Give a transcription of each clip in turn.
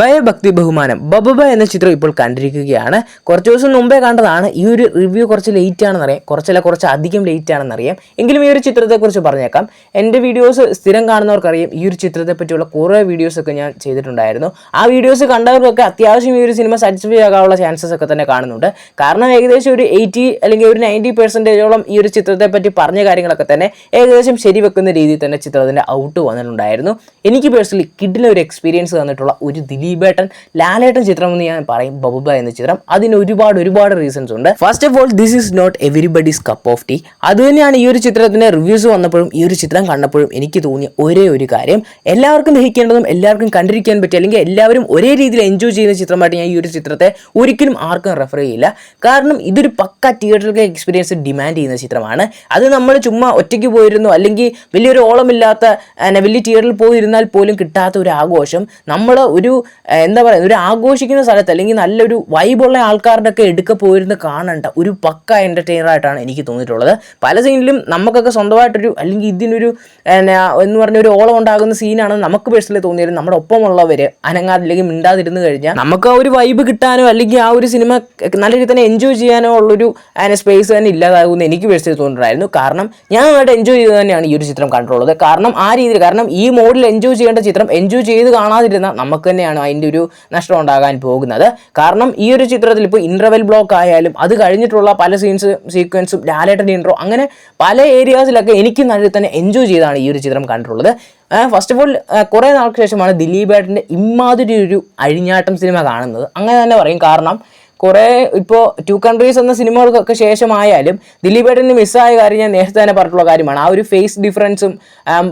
ഭയഭക്തി ബഹുമാനം ബബബ എന്ന ചിത്രം ഇപ്പോൾ കണ്ടിരിക്കുകയാണ്. കുറച്ച് ദിവസം മുമ്പേ കണ്ടതാണ്. ഈ ഒരു റിവ്യൂ കുറച്ച് ലേറ്റ് ആണെന്നറിയാം. കുറച്ചല്ല കുറച്ച് അധികം ലേറ്റ് ആണെന്നറിയാം. എങ്കിലും ഈ ഒരു ചിത്രത്തെക്കുറിച്ച് പറഞ്ഞേക്കാം. എന്റെ വീഡിയോസ് സ്ഥിരം കാണുന്നവർക്കറിയാം. ഈ ഒരു ചിത്രത്തെ പറ്റിയുള്ള കുറേ വീഡിയോസൊക്കെ ഞാൻ ചെയ്തിട്ടുണ്ടായിരുന്നു. ആ വീഡിയോസ് കണ്ടവർക്കൊക്കെ അത്യാവശ്യം ഈ ഒരു സിനിമ സാറ്റിസ്ഫൈ ആകാനുള്ള ചാൻസസ് ഒക്കെ തന്നെ കാണുന്നുണ്ട്. കാരണം ഏകദേശം ഒരു എയ്റ്റി അല്ലെങ്കിൽ ഒരു നയന്റി പെർസെന്റേജോളം ഈ ഒരു ചിത്രത്തെ പറ്റി പറഞ്ഞ കാര്യങ്ങളൊക്കെ തന്നെ ഏകദേശം ശരി വെക്കുന്ന രീതിയിൽ തന്നെ ചിത്രത്തിന്റെ ഔട്ട് വന്നിട്ടുണ്ടായിരുന്നു. എനിക്ക് പേഴ്സണലി കിഡിലെ ഒരു എക്സ്പീരിയൻസ് തന്നിട്ടുള്ള ഒരു ദിലീപേട്ടൻ ലാലേട്ടൻ ചിത്രം എന്ന് ഞാൻ പറയും ബബുബ എന്ന ചിത്രം. അതിന് ഒരുപാട് ഒരുപാട് റീസൺസ് ഉണ്ട്. First of all this is not everybody's cup of tea അത് തന്നെയാണ് ഈ ഒരു ചിത്രത്തിന്റെ റിവ്യൂസ് വന്നപ്പോഴും ഈ ഒരു ചിത്രം കണ്ടപ്പോഴും എനിക്ക് തോന്നിയ ഒരേ ഒരു കാര്യം. എല്ലാവർക്കും ദഹിക്കേണ്ടതും എല്ലാവർക്കും കണ്ടിരിക്കാൻ പറ്റിയ അല്ലെങ്കിൽ എല്ലാവരും ഒരേ രീതിയിൽ എൻജോയ് ചെയ്യുന്ന ചിത്രമായിട്ട് ഞാൻ ഈ ഒരു ചിത്രത്തെ ഒരിക്കലും ആർക്കും റെഫർ ചെയ്യില്ല. കാരണം ഇതൊരു പക്ക തിയേറ്ററിലെ എക്സ്പീരിയൻസ് ഡിമാൻഡ് ചെയ്യുന്ന ചിത്രമാണ്. അത് നമ്മൾ ചുമ്മാ ഒറ്റയ്ക്ക് പോയിരുന്നു അല്ലെങ്കിൽ വലിയൊരു ഓളമില്ലാത്ത വലിയ തിയേറ്ററിൽ പോയിരുന്നാൽ പോലും കിട്ടാത്ത ഒരു ആഘോഷം. നമ്മൾ ഒരു എന്താ പറയുക ഒരു ആഘോഷിക്കുന്ന സ്ഥലത്ത് അല്ലെങ്കിൽ നല്ലൊരു വൈബുള്ള ആൾക്കാരുടെ ഒക്കെ എടുക്ക പോയിരുന്ന് കാണേണ്ട. ഒരു പക്ക എന്റർടൈനർ ആയിട്ടാണ് എനിക്ക് തോന്നിയിട്ടുള്ളത്. പല സീനിലും നമുക്കൊക്കെ സ്വന്തമായിട്ടൊരു അല്ലെങ്കിൽ ഇതിനൊരു എന്നാ, പറഞ്ഞ ഒരു ഓളം ഉണ്ടാകുന്ന സീനാണ് നമുക്ക് പേഴ്സണലി തോന്നിയത്. നമ്മുടെ ഒപ്പമുള്ളവർ അനങ്ങാതില്ലെങ്കിൽ മിണ്ടാതിരുന്ന് കഴിഞ്ഞാൽ നമുക്ക് ആ ഒരു വൈബ് കിട്ടാനോ അല്ലെങ്കിൽ ആ ഒരു സിനിമ നല്ല രീതിയിൽ തന്നെ എൻജോയ് ചെയ്യാനോ ഉള്ളൊരു സ്പേസ് തന്നെ ഇല്ലാതാകുമെന്ന് എനിക്ക് പേഴ്സണലി തോന്നിയിട്ടുണ്ടായിരുന്നു. കാരണം ഞാൻ നന്നായിട്ട് എൻജോയ് ചെയ്ത് തന്നെയാണ് ഈ ഒരു ചിത്രം കണ്ടിട്ടുള്ളത്. കാരണം ആ രീതിയിൽ കാരണം ഈ മോഡിൽ എൻജോയ് ചെയ്യേണ്ട ചിത്രം എൻജോയ് ചെയ്ത് കാണാതിരുന്ന നമുക്ക് തന്നെയാണ് അതിന്റെ ഒരു നഷ്ടം ഉണ്ടാകാൻ പോകുന്നത്. കാരണം ഈ ഒരു ചിത്രത്തിൽ ഇപ്പോൾ ഇന്റർവെൽ ബ്ലോക്ക് ആയാലും അത് കഴിഞ്ഞിട്ടുള്ള പല സീൻസ് സീക്വൻസും ലാലേട്ടന്റെ ഇൻട്രോ അങ്ങനെ പല ഏരിയാസിലൊക്കെ എനിക്ക് നല്ല തന്നെ എൻജോയ് ചെയ്താണ് ഈ ഒരു ചിത്രം കണ്ടിട്ടുള്ളത്. ഫസ്റ്റ് ഓഫ് ഓൾ കുറേ നാൾക്ക് ശേഷമാണ് ദിലീപേട്ടന്റെ ഇമാതിരി ഒരു അഴിഞ്ഞാട്ടം സിനിമ കാണുന്നത്. അങ്ങനെ തന്നെ പറയും. കാരണം കുറേ ഇപ്പോൾ ടു കൺട്രീസ് എന്ന സിനിമകൾക്കൊക്കെ ശേഷമായാലും ദിലീപേട്ടന് മിസ്സായ കാര്യം ഞാൻ നേരത്തെ തന്നെ പറഞ്ഞിട്ടുള്ള കാര്യമാണ്. ആ ഒരു ഫേസ് ഡിഫറൻസും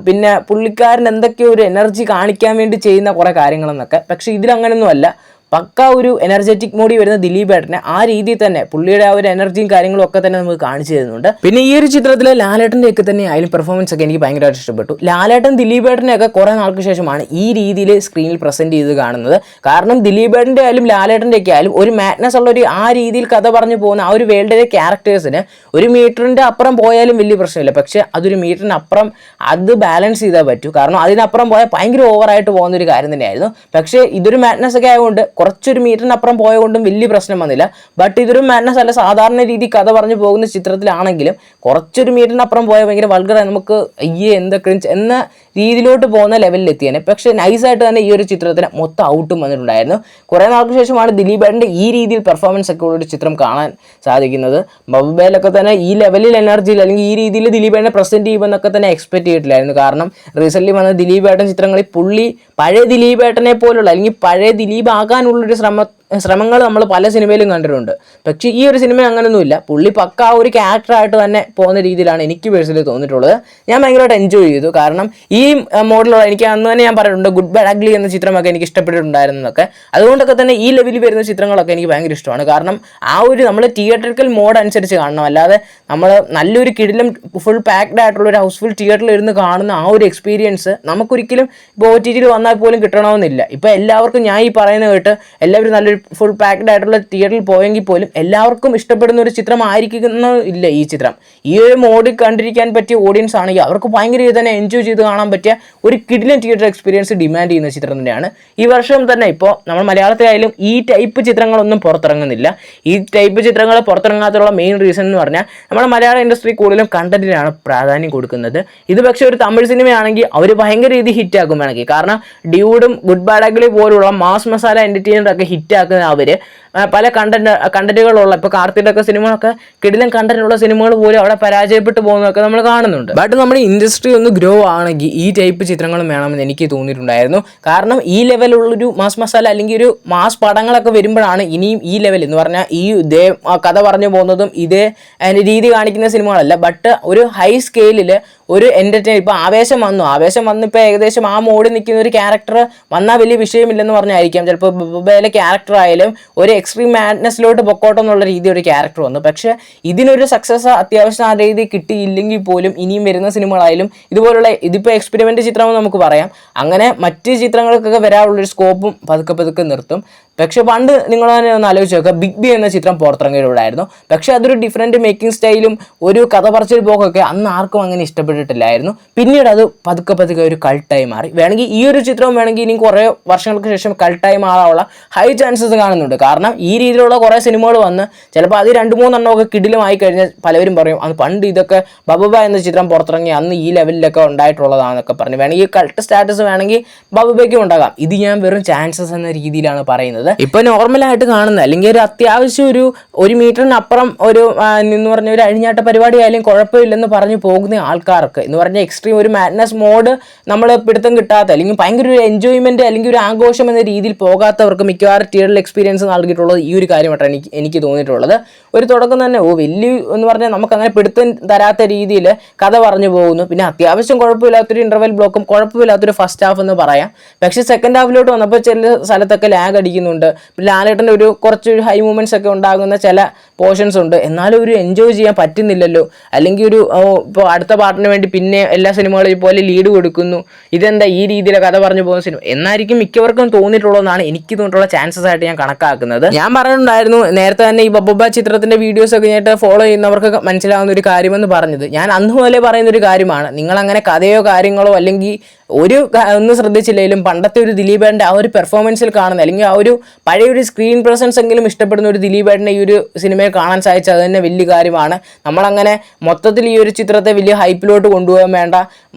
പിന്നെ പുള്ളിക്കാരൻ എന്തൊക്കെയോ ഒരു എനർജി കാണിക്കാൻ വേണ്ടി ചെയ്യുന്ന കുറേ കാര്യങ്ങളെന്നൊക്കെ. പക്ഷേ ഇതിലങ്ങനെയൊന്നും അല്ല പക്ക ഒരു എനർജറ്റിക് മോഡി വരുന്ന ദിലീപ് ഏട്ടനെ ആ രീതിയിൽ തന്നെ പുള്ളിയുടെ ആ ഒരു എനർജിയും കാര്യങ്ങളും ഒക്കെ തന്നെ നമുക്ക് കാണിച്ചു തരുന്നുണ്ട്. പിന്നെ ഈ ഒരു ചിത്രത്തിലെ ലാലേട്ടന്റെ ഒക്കെ തന്നെ ആയാലും പെർഫോമൻസ് ഒക്കെ എനിക്ക് ഭയങ്കരമായിട്ട് ഇഷ്ടപ്പെട്ടു. ലാലേട്ടൻ ദിലീപ് ഏട്ടനെ ഒക്കെ കുറേ നാൾക്ക് ശേഷമാണ് ഈ രീതിയിൽ സ്ക്രീനിൽ പ്രസന്റ് ചെയ്ത് കാണുന്നത്. കാരണം ദിലീപ് ഏട്ടന്റെ ആയാലും ലാലേട്ടന്റെ ഒക്കെ ആയാലും ഒരു മാറ്റ്നസ് ഉള്ള ഒരു ആ രീതിയിൽ കഥ പറഞ്ഞു പോകുന്ന ആ ഒരു വേൾഡിലെ ക്യാരക്ടേഴ്സിന് ഒരു മീറ്ററിന്റെ അപ്പുറം പോയാലും വലിയ പ്രശ്നമില്ല. പക്ഷേ അതൊരു മീറ്ററിന് അപ്പുറം അത് ബാലൻസ് ചെയ്താൽ പറ്റൂ. കാരണം അതിനപ്പുറം പോയാൽ ഭയങ്കര ഓവറായിട്ട് പോകുന്ന ഒരു കാര്യം തന്നെയായിരുന്നു. പക്ഷേ ഇതൊരു മാറ്റ്നസ് ഒക്കെ ആയതുകൊണ്ട് കുറച്ചൊരു മീറ്ററിനപ്പുറം പോയതുകൊണ്ടും വലിയ പ്രശ്നം വന്നില്ല. ബട്ട് ഇതൊരു മാനസ് അല്ല. സാധാരണ രീതി കഥ പറഞ്ഞു പോകുന്ന ചിത്രത്തിലാണെങ്കിലും കുറച്ചൊരു മീറ്ററിനപ്പുറം പോയ ഭയങ്കര വൾഗർ നമുക്ക് അയ്യേ എന്തൊക്കെ എന്ന രീതിയിലോട്ട് പോകുന്ന ലെവലിൽ എത്തിയേനെ. പക്ഷേ നൈസായിട്ട് തന്നെ ഈ ഒരു ചിത്രത്തിന് മൊത്തം ഔട്ടും വന്നിട്ടുണ്ടായിരുന്നു. കുറേ നാൾക്ക് ശേഷമാണ് ദിലീപ് ദിലീപേട്ടന്റെ ഈ രീതിയിൽ പെർഫോമൻസ് ഒക്കെ ഉള്ള ഒരു ചിത്രം കാണാൻ സാധിക്കുന്നത്. ബബുബേലൊക്കെ തന്നെ ഈ ലെവലിൽ എനർജിയിൽ അല്ലെങ്കിൽ ഈ രീതിയിൽ ദിലീപ് ദിലീപേട്ടനെ പ്രസന്റ് ചെയ്യുമെന്നൊക്കെ തന്നെ എക്സ്പെക്ട് ചെയ്തിട്ടില്ലായിരുന്നു. കാരണം റീസെന്റ് വന്ന ദിലീപ് ദിലീപേട്ടൻ ചിത്രങ്ങളിൽ പുള്ളി പഴയ ദിലീപ് ദിലീപേട്ടനെ പോലുള്ള അല്ലെങ്കിൽ പഴയ ദിലീപ് ആകാനുള്ളൊരു ശ്രമ ശ്രമങ്ങൾ നമ്മൾ പല സിനിമയിലും കണ്ടിട്ടുണ്ട്. പക്ഷേ ഈ ഒരു സിനിമ അങ്ങനെയൊന്നുമില്ല പുള്ളി പക്ക ആ ഒരു ക്യാരക്ടറായിട്ട് തന്നെ പോകുന്ന രീതിയിലാണ് എനിക്ക് പേഴ്സണലി തോന്നിയിട്ടുള്ളത്. ഞാൻ ഭയങ്കരമായിട്ട് എൻജോയ് ചെയ്തു. കാരണം ഈ മോഡലുള്ള എനിക്ക് അന്ന് തന്നെ ഞാൻ പറഞ്ഞിട്ടുണ്ട് ഗുഡ് ബാഡ് അഗ്ലി എന്ന ചിത്രമൊക്കെ എനിക്ക് ഇഷ്ടപ്പെട്ടിട്ടുണ്ടായിരുന്നതൊക്കെ. അതുകൊണ്ടൊക്കെ തന്നെ ഈ ലെവലിൽ വരുന്ന ചിത്രങ്ങളൊക്കെ എനിക്ക് ഭയങ്കര ഇഷ്ടമാണ്. കാരണം ആ ഒരു നമ്മൾ തിയേറ്ററിക്കൽ മോഡ് അനുസരിച്ച് കാണണം. അല്ലാതെ നമ്മൾ നല്ലൊരു കിടിലും ഫുൾ പാക്ഡ് ആയിട്ടുള്ള ഒരു ഹൗസ്ഫുൾ തിയേറ്ററിൽ ഇരുന്ന് കാണുന്ന ആ ഒരു എക്സ്പീരിയൻസ് നമുക്കൊരിക്കലും ഇപ്പോൾ ഒ ടി ടിയിൽ വന്നാൽ പോലും കിട്ടണമെന്നില്ല. ഇപ്പോൾ എല്ലാവർക്കും ഞാൻ ഈ പറയുന്ന കേട്ട് എല്ലാവരും നല്ലൊരു ഫുൾ പാക്ഡ് ആയിട്ടുള്ള തിയേറ്ററിൽ പോയെങ്കിൽ പോലും എല്ലാവർക്കും ഇഷ്ടപ്പെടുന്ന ഒരു ചിത്രമായിരിക്കുന്ന ഇല്ല ഈ ചിത്രം. ഈ ഒരു മോഡിൽ കണ്ടിരിക്കാൻ പറ്റിയ ഓഡിയൻസ് ആണെങ്കിൽ അവർക്ക് ഭയങ്കര രീതിയിൽ തന്നെ എൻജോയ് ചെയ്ത് കാണാൻ പറ്റിയ ഒരു കിഡിലൻ തിയേറ്റർ എക്സ്പീരിയൻസ് ഡിമാൻഡ് ചെയ്യുന്ന ചിത്രം തന്നെയാണ്. ഈ വർഷം തന്നെ ഇപ്പോൾ നമ്മൾ മലയാളത്തിലായാലും ഈ ടൈപ്പ് ചിത്രങ്ങളൊന്നും പുറത്തിറങ്ങുന്നില്ല. ഈ ടൈപ്പ് ചിത്രങ്ങൾ പുറത്തിറങ്ങാത്തുള്ള മെയിൻ റീസൺ എന്ന് പറഞ്ഞാൽ നമ്മുടെ മലയാള ഇൻഡസ്ട്രി കൂടുതലും കണ്ടന്റിനാണ് പ്രാധാന്യം കൊടുക്കുന്നത്. ഇത് പക്ഷേ ഒരു തമിഴ് സിനിമയാണെങ്കിൽ അവർ ഭയങ്കര രീതി ഹിറ്റാക്കും വേണമെങ്കിൽ. കാരണം ഡ്യൂഡും ഗുഡ് ബാഡ് അഗ്ലി പോലുള്ള മാസ് മസാല എന്റർടൈനർ ഒക്കെ ഹിറ്റ് ആക്കുന്ന അവർ പല കണ്ടന്റ് കണ്ടന്റുകളുള്ള ഇപ്പോൾ കാർത്തിയുടെയൊക്കെ സിനിമകളൊക്കെ കിടിലൻ കണ്ടന്റുള്ള സിനിമകൾ പോലും അവിടെ പരാജയപ്പെട്ടു പോകുന്നതൊക്കെ നമ്മൾ കാണുന്നുണ്ട്. ബട്ട് നമ്മുടെ ഇൻഡസ്ട്രി ഒന്ന് ഗ്രോ ആണെങ്കിൽ ഈ ടൈപ്പ് ചിത്രങ്ങളും വേണമെന്ന് എനിക്ക് തോന്നിയിട്ടുണ്ടായിരുന്നു. കാരണം ഈ ലെവലുള്ളൊരു മാസ് മസാല അല്ലെങ്കിൽ ഒരു മാസ് പടങ്ങളൊക്കെ വരുമ്പോഴാണ് ഇനിയും ഈ ലെവൽ എന്ന് പറഞ്ഞാൽ ഈ ഇതേ കഥ പറഞ്ഞു പോകുന്നതും ഇതേ രീതി കാണിക്കുന്ന സിനിമകളല്ല. ബട്ട് ഒരു ഹൈ സ്കെയിലിൽ ഒരു എന്റർടൈൻ ഇപ്പോൾ ആവേശം വന്നു. ആവേശം വന്നിപ്പോൾ ഏകദേശം ആ മോഡിൽ നിൽക്കുന്ന ഒരു ക്യാരക്ടർ വന്നാൽ വലിയ വിഷയമില്ലെന്ന് പറഞ്ഞായിരിക്കാം. ചിലപ്പോൾ ബബയിലെ ക്യാരക്ടർ ആയാലും ഒരു എക്സ്ട്രീം മാഡ്നെസ്സിലോട്ട് പൊക്കോട്ടം എന്നുള്ള രീതി ഒരു ക്യാരക്ടർ വന്നു. പക്ഷേ ഇതിനൊരു സക്സസ് അത്യാവശ്യം ആ രീതി കിട്ടിയില്ലെങ്കിൽ പോലും ഇനിയും വരുന്ന സിനിമകളായാലും ഇതുപോലുള്ള ഇതിപ്പോൾ എക്സ്പെരിമെന്റ് ചിത്രമെന്ന് നമുക്ക് പറയാം. അങ്ങനെ മറ്റ് ചിത്രങ്ങൾക്കൊക്കെ വരാനുള്ളൊരു സ്കോപ്പും പതുക്കെ പതുക്കെ നിർത്തും. പക്ഷെ പണ്ട് നിങ്ങൾ തന്നെ ഒന്ന് ആലോചിച്ച് നോക്കുക ബിഗ് ബി എന്ന ചിത്രം പുറത്തിറങ്ങിയിലൂടെയായിരുന്നു പക്ഷേ അതൊരു ഡിഫറെന്റ് മേക്കിംഗ് സ്റ്റൈലും ഒരു കഥ പറച്ചിൽ പോക്കൊക്കെ അന്ന് ആർക്കും അങ്ങനെ ഇഷ്ടപ്പെട്ടിട്ടില്ലായിരുന്നു. പിന്നീട് അത് പതുക്കെ പതുക്കെ ഒരു കൾട്ടായി മാറി. വേണമെങ്കിൽ ഈ ഒരു ചിത്രം വേണമെങ്കിൽ ഇനി കുറേ വർഷങ്ങൾക്ക് ശേഷം കൾട്ടായി മാറാനുള്ള ഹൈ ചാൻസസ് കാണുന്നുണ്ട്. കാരണം ഈ രീതിയിലുള്ള കുറേ സിനിമകൾ വന്ന് ചിലപ്പോൾ അത് രണ്ട് മൂന്നെണ്ണമൊക്കെ കിടിലമായി കഴിഞ്ഞാൽ പലരും പറയും അന്ന് പണ്ട് ഇതൊക്കെ ബബബ എന്ന ചിത്രം പുറത്തിറങ്ങി അന്ന് ഈ ലെവലിലൊക്കെ ഉണ്ടായിട്ടുള്ളതാണെന്നൊക്കെ പറഞ്ഞു. വേണമെങ്കിൽ കൾട്ട് സ്റ്റാറ്റസ് വേണമെങ്കിൽ ബബബയ്ക്കും ഉണ്ടാകാം. ഇത് ഞാൻ വെറും ചാൻസസ് എന്ന രീതിയിലാണ് പറയുന്നത്. ഇപ്പൊ നോർമലായിട്ട് കാണുന്ന അല്ലെങ്കിൽ ഒരു അത്യാവശ്യം ഒരു ഒരു മീറ്ററിനപ്പുറം ഒരു എന്ന് പറഞ്ഞ ഒരു അഴിഞ്ഞാട്ട പരിപാടി ആയാലും കുഴപ്പമില്ലെന്ന് പറഞ്ഞു പോകുന്ന ആൾക്കാർക്ക്. എന്ന് പറഞ്ഞ എക്സ്ട്രീം ഒരു മാഡ്നസ് മോഡ് നമ്മൾ പിടുത്തം കിട്ടാത്ത അല്ലെങ്കിൽ ഭയങ്കര ഒരു എൻജോയ്മെന്റ് അല്ലെങ്കിൽ ഒരു ആഘോഷം എന്ന രീതിയിൽ പോകാത്തവർക്ക് മിക്കവാറും തിയേറ്ററിൽ എക്സ്പീരിയൻസ് നൽകിയിട്ടുള്ളത് ഈ ഒരു കാര്യമായിട്ടാണ് എനിക്ക് എനിക്ക് തോന്നിയിട്ടുള്ളത്. ഒരു തുടക്കം തന്നെ ഓ വലിയ എന്ന് പറഞ്ഞാൽ നമുക്ക് അങ്ങനെ പിടുത്തം തരാത്ത രീതിയിൽ കഥ പറഞ്ഞു പോകുന്നു. പിന്നെ അത്യാവശ്യം കുഴപ്പമില്ലാത്തൊരു ഇന്റർവെൽ ബ്ലോക്കും കുഴപ്പമില്ലാത്തൊരു ഫസ്റ്റ് ഹാഫ് എന്ന് പറയാം. പക്ഷേ സെക്കൻഡ് ഹാഫിലോട്ട് വന്നപ്പോൾ ചില സ്ഥലത്തൊക്കെ ലാഗ് അടിക്കുന്നുണ്ട്. പിന്നെ ലാലേട്ടന്റെ ഒരു കുറച്ച് ഹൈ മൂമെന്റ്സ് ഒക്കെ ഉണ്ടാകുന്ന ചില പോർഷൻസ് ഉണ്ട്. എന്നാലും ഒരു എൻജോയ് ചെയ്യാൻ പറ്റുന്നില്ലല്ലോ. അല്ലെങ്കിൽ ഒരു ഇപ്പോൾ അടുത്ത പാട്ടിന് വേണ്ടി പിന്നെ എല്ലാ സിനിമകളും പോലെ ലീഡ് കൊടുക്കുന്നു. ഇതെന്താ ഈ രീതിയിലെ കഥ പറഞ്ഞു പോകുന്ന സിനിമ? എന്നായിരിക്കും മിക്കവർക്കും തോന്നിയിട്ടുള്ളതെന്നാണ് എനിക്ക് തോന്നിയിട്ടുള്ള ചാൻസസ് ആയിട്ട് ഞാൻ കണക്കാക്കുന്നത്. ഞാൻ പറഞ്ഞിട്ടുണ്ടായിരുന്നു നേരത്തെ തന്നെ ഈ ബബ്ബ ചിത്രത്തിന്റെ വീഡിയോസ് ഒക്കെ ഞാൻ ഫോളോ ചെയ്യുന്നവർക്ക് മനസ്സിലാവുന്ന ഒരു കാര്യമെന്ന് പറഞ്ഞത്. ഞാൻ അന്ന് മുതലേ പറയുന്ന ഒരു കാര്യമാണ്. നിങ്ങൾ അങ്ങനെ കഥയോ കാര്യങ്ങളോ അല്ലെങ്കിൽ ഒരു ഒന്ന് ശ്രദ്ധിച്ചില്ലെങ്കിലും പണ്ടത്തെ ഒരു ദിലീപേട്ടന്റെ ആ ഒരു പെർഫോമൻസിൽ കാണുന്ന അല്ലെങ്കിൽ ആ ഒരു പഴയ ഒരു സ്ക്രീൻ പ്രസൻസ് എങ്കിലും ഇഷ്ടപ്പെടുന്ന ഒരു ദിലീപേടിന്റെ ഈ ഒരു സിനിമയിൽ കാണാൻ സാധിച്ചത് തന്നെ വലിയ കാര്യമാണ്. നമ്മളങ്ങനെ മൊത്തത്തിൽ ഈ ഒരു ചിത്രത്തെ വലിയ ഹൈപ്പിലോട്ട് കൊണ്ടുപോകാൻ വേണ്ട.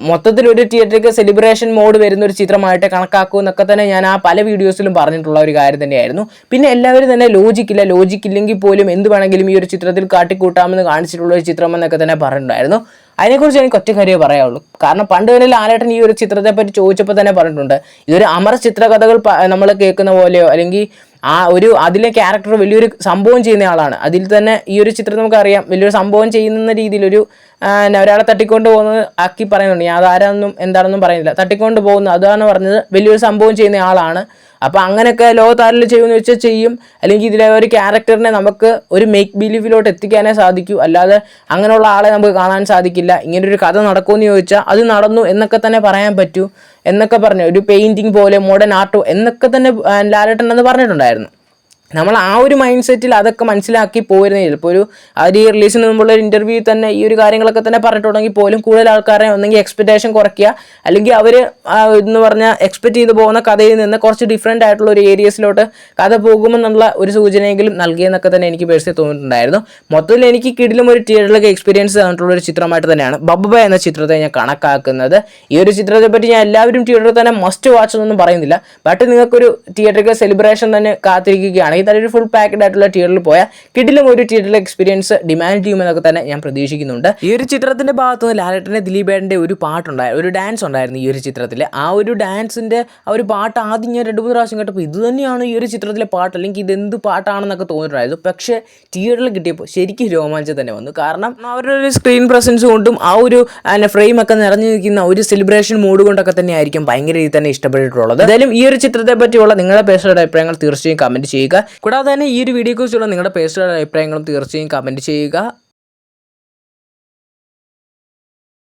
മൊത്തത്തിൽ ഒരു തിയേറ്ററിക്ക് സെലിബ്രേഷൻ മോഡ് വരുന്ന ഒരു ചിത്രമായിട്ട് കണക്കാക്കൂ എന്നൊക്കെ തന്നെ ഞാൻ ആ പല വീഡിയോസിലും പറഞ്ഞിട്ടുള്ള ഒരു കാര്യം തന്നെയായിരുന്നു. പിന്നെ എല്ലാവരും തന്നെ ലോജിക്കില്ല ലോജിക്കില്ലെങ്കിൽ പോലും എന്ത് വേണമെങ്കിലും ഈ ഒരു ചിത്രത്തിൽ കാട്ടിക്കൂട്ടാമെന്ന് കാണിച്ചിട്ടുള്ള ഒരു ചിത്രം എന്നൊക്കെ തന്നെ പറഞ്ഞിട്ടുണ്ടായിരുന്നു. അതിനെക്കുറിച്ച് എനിക്ക് ഒറ്റ കാര്യമേ പറയാവുള്ളൂ കാരണം പണ്ട് തന്നെ ലാലേട്ടൻ ഈ ഒരു ചിത്രത്തെ പറ്റി ചോദിച്ചപ്പോൾ തന്നെ പറഞ്ഞിട്ടുണ്ട്. ഇതൊരു അമര ചിത്രകഥകൾ നമ്മൾ കേൾക്കുന്ന പോലെയോ അല്ലെങ്കിൽ ആ ഒരു അതിലെ ക്യാരക്ടർ വലിയൊരു സംഭവം ചെയ്യുന്ന ആളാണ്. അതിൽ തന്നെ ഈ ഒരു ചിത്രം നമുക്കറിയാം. വലിയൊരു സംഭവം ചെയ്യുന്ന രീതിയിലൊരു ഒരു ഒരാളെ തട്ടിക്കൊണ്ട് പോകുന്നത് ആക്കി പറയുന്നുണ്ട്. ഞാൻ അതാരാണെന്നും എന്താണെന്നും പറയുന്നില്ല. തട്ടിക്കൊണ്ട് പോകുന്നു അതാണ് പറഞ്ഞത്. വലിയൊരു സംഭവം ചെയ്യുന്ന ആളാണ്. അപ്പോൾ അങ്ങനെയൊക്കെ ലോകത്താരിൽ ചെയ്യുമെന്ന് വെച്ചാൽ ചെയ്യും. അല്ലെങ്കിൽ ഇതിലെ ഒരു ക്യാരക്ടറിനെ നമുക്ക് ഒരു മേക്ക് ബിലീഫിലോട്ട് എത്തിക്കാനേ സാധിക്കൂ. അല്ലാതെ അങ്ങനെയുള്ള ആളെ നമുക്ക് കാണാൻ സാധിക്കില്ല. ഇങ്ങനെ ഒരു കഥ നടക്കുമെന്ന് ചോദിച്ചാൽ അത് നടന്നു എന്നൊക്കെ തന്നെ പറയാൻ പറ്റൂ. എന്നൊക്കെ പറഞ്ഞു. ഒരു പെയിന്റിങ് പോലെ മോഡേൺ ആർട്ടോ എന്നൊക്കെ തന്നെ ലാലേട്ടൻ എന്ന് പറഞ്ഞിട്ടുണ്ടായിരുന്നു. നമ്മൾ ആ ഒരു മൈൻഡ് സെറ്റിൽ അതൊക്കെ മനസ്സിലാക്കി പോയിരുന്നേ. ചിലപ്പോൾ ഒരു അത് ഈ റിലീസിന് മുമ്പുള്ള ഒരു ഇന്റർവ്യൂ തന്നെ ഈ ഒരു കാര്യങ്ങളൊക്കെ തന്നെ പറഞ്ഞിട്ടുണ്ടെങ്കിൽ പോലും കൂടുതൽ ആൾക്കാരെ ഒന്നെങ്കിൽ എക്സ്പെക്റ്റേഷൻ കുറയ്ക്കുക. അല്ലെങ്കിൽ അവർ എന്ന് പറഞ്ഞാൽ എക്സ്പെക്ട് ചെയ്ത് പോകുന്ന കഥയിൽ നിന്ന് കുറച്ച് ഡിഫറെന്റ് ആയിട്ടുള്ള ഒരു ഏരിയസിലോട്ട് കഥ പോകുമെന്നുള്ള ഒരു സൂചനയെങ്കിലും നൽകിയെന്നൊക്കെ തന്നെ എനിക്ക് പേഴ്സണലി തോന്നിയിട്ടുണ്ടായിരുന്നു. മൊത്തത്തിൽ എനിക്ക് കിടിലും ഒരു തിയേറ്ററിലൊക്കെ എക്സ്പീരിയൻസ് തന്നിട്ടുള്ള ഒരു ചിത്രമായിട്ട് തന്നെയാണ് ബബ്ബ എന്ന ചിത്രത്തെ ഞാൻ കണക്കാക്കുന്നത്. ഈ ഒരു ചിത്രത്തെ പറ്റി ഞാൻ എല്ലാവരും തിയേറ്ററിൽ തന്നെ മസ്റ്റ് വാച്ച് എന്നൊന്നും പറയുന്നില്ല. ബട്ട് നിങ്ങൾക്കൊരു തിയേറ്ററിൽ സെലിബ്രേഷൻ തന്നെ കാത്തിരിക്കുകയാണെങ്കിൽ തന്നെ ഒരു ഫുൾ പാക്കഡ് ആയിട്ടുള്ള തിയേറ്ററിൽ പോയാൽ കിടിലും ഒരു തിയേറ്ററിൽ എക്സ്പീരിയൻസ് ഡിമാൻഡ് ചെയ്യുമെന്നൊക്കെ തന്നെ ഞാൻ പ്രതീക്ഷിക്കുന്നുണ്ട്. ഈ ഒരു ചിത്രത്തിന്റെ ഭാഗത്ത് നിന്ന് ലാലേട്ടന്റെ ദിലീപേട്ടന്റെ ഒരു പാട്ടുണ്ടായി ഒരു ഡാൻസ് ഉണ്ടായിരുന്നു ഈ ഒരു ചിത്രത്തിൽ ആ ഒരു ഡാൻസിന്റെ ആ ഒരു പാട്ട് ആദ്യം ഞാൻ രണ്ട് മൂന്ന് പ്രാവശ്യം കേട്ടപ്പോൾ ഇത് തന്നെയാണ് ഈ ഒരു ചിത്രത്തിലെ പാട്ട് അല്ലെങ്കിൽ ഇതെന്ത് പാട്ടാണെന്നൊക്കെ തോന്നിയിട്ടുണ്ടായിരുന്നു. പക്ഷേ തിയേറ്ററിൽ കിട്ടിയപ്പോൾ ശരിക്കും രോമാഞ്ചം തന്നെ വന്നു. കാരണം അവരുടെ ഒരു സ്ക്രീൻ പ്രസൻസ് കൊണ്ടും ആ ഒരു ഫ്രെയിം ഒക്കെ നിറഞ്ഞു നിൽക്കുന്ന ഒരു സെലിബ്രേഷൻ മൂഡ് കൊണ്ടൊക്കെ തന്നെ ആയിരിക്കും ഭയങ്കര രീതിയിൽ തന്നെ ഇഷ്ടപ്പെട്ടിട്ടുള്ളത്. എന്തായാലും ഈ ഒരു ചിത്രത്തെ പറ്റിയുള്ള നിങ്ങളുടെ പേഴ്സണൽ അഭിപ്രായങ്ങൾ തീർച്ചയായും കമന്റ് ചെയ്യുക. കൂടാതെ തന്നെ ഈ ഒരു വീഡിയോയെക്കുറിച്ചുള്ള നിങ്ങളുടെ പേഴ്സണൽ അഭിപ്രായങ്ങളും തീർച്ചയായും കമന്റ് ചെയ്യുക.